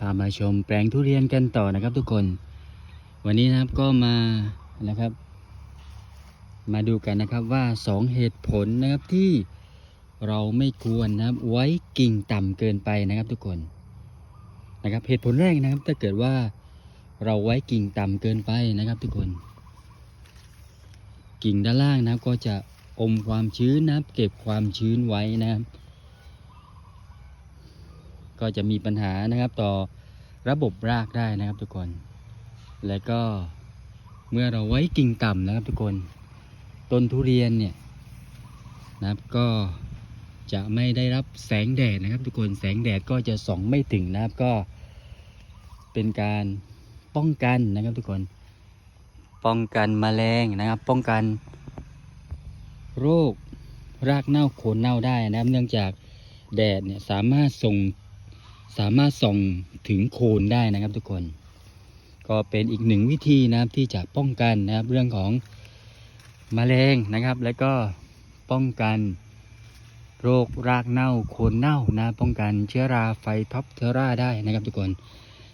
พามาชมแปลงทุเรียนกันต่อนะครับทุกคน วันนี้นะครับก็มานะครับ มาดูกันนะครับว่าสองเหตุผลนะครับที่เราไม่ควรนะครับไว้กิ่งต่ำเกินไปนะครับทุกคนนะครับเหตุผลแรกนะครับถ้าเกิดว่าเราไว้กิ่งต่ำเกินไปนะครับทุกคน กิ่งด้านล่างนะครับก็จะอมความชื้นนะครับ เก็บความชื้นไว้นะครับ ก็จะมีปัญหานะครับต่อ ระบบรากได้นะครับทุกคน และก็เมื่อเราไว้กิ่งต่ำนะครับทุกคน ต้นทุเรียนเนี่ยนะครับก็จะไม่ได้รับแสงแดดนะครับ ทุกคนแสงแดดก็จะส่องไม่ถึงนะครับก็เป็นการป้องกันนะครับทุกคน ป้องกันแมลงนะครับ ป้องกัน โรครากเน่าโคนเน่าได้นะครับ เนื่องจากแดดเนี่ยสามารถส่ง สามารถส่องถึงโคนได้นะครับทุกคน ก็เป็นอีกหนึ่งวิธีนะครับที่จะป้องกันนะครับเรื่องของมแมลงนะครับ แล้วก็ป้องกันโรครากเน่าโคนเน่านะป้องกันเชื้อราไฟท็อปเทอราได้นะครับทุกคน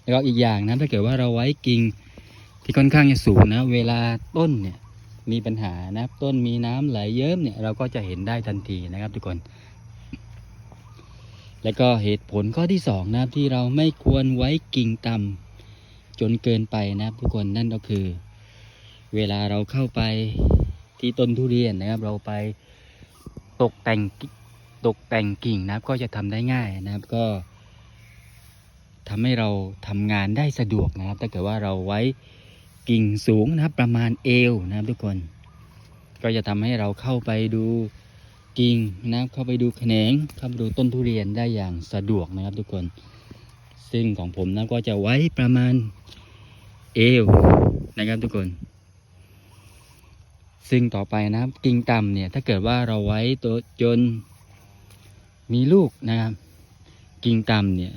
แล้วก็อีกอย่างนะถ้าเกิดว่าเราไว้กิ่งที่ค่อนข้างจะสูงนะ เวลาต้นเนี่ยมีปัญหานับต้นมีน้ำไหลเยิ้มเนี่ยเราก็จะเห็นได้ทันทีนะครับทุกคน แล้วก็เหตุผลข้อที่สองนะครับที่เราไม่ควรไว้กิ่งต่ำจนเกินไปนะครับทุกคนนั่นก็คือ เวลาเราเข้าไปที่ต้นทุเรียนนะครับ เราไปตกแต่งตกแต่งกิ่งนะครับ ก็จะทำได้ง่ายนะครับ ก็ทำให้เราทำงานได้สะดวกนะครับ ถ้าเกิดว่าเราไว้กิ่งสูงนะครับ ประมาณเอวนะครับทุกคน ก็จะทำให้เราเข้าไปดู กิ่งนะครับเข้าไปดูแขนงเข้าไปดูต้นทุเรียนได้อย่างสะดวกนะครับทุกคน ซึ่งของผมนะก็จะไว้ประมาณเอวนะครับทุกคน ซึ่งต่อไปนะครับกิ่งต่ำเนี่ยถ้าเกิดว่าเราไว้ตัวจนมีลูกนะครับ กิ่งต่ำเนี่ย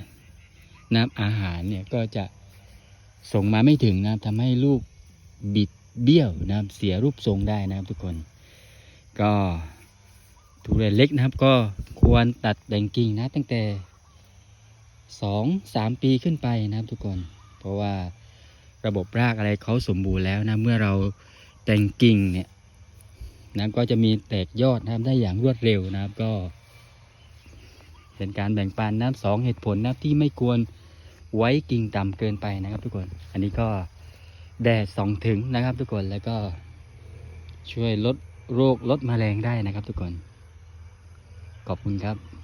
น้ำอาหารเนี่ยก็จะส่งมาไม่ถึงนะครับทำให้ลูกบิดเบี้ยวนะครับเสียรูปทรงได้นะครับทุกคน ก็ ทุเรียนเล็กนะครับ ก็ควรตัดแต่งกิ่งนะตั้งแต่สองสามปีขึ้นไปนะครับทุกคน เพราะว่าระบบรากอะไรเขาสมบูรณ์แล้วนะเมื่อเราแต่งกิ่งเนี่ยนะก็จะมีแตกยอดนะครับได้อย่างรวดเร็วนะครับก็ เป็นการแบ่งปันนะครับสองเหตุผลนะที่ไม่ควรไว้กิ่งต่ำเกินไปนะครับ ทุกคน อันนี้ก็แดดสองถึงนะครับ ทุกคนแล้วก็ช่วยลดโรคลดแมลงได้นะครับ ทุกคน ขอบคุณครับ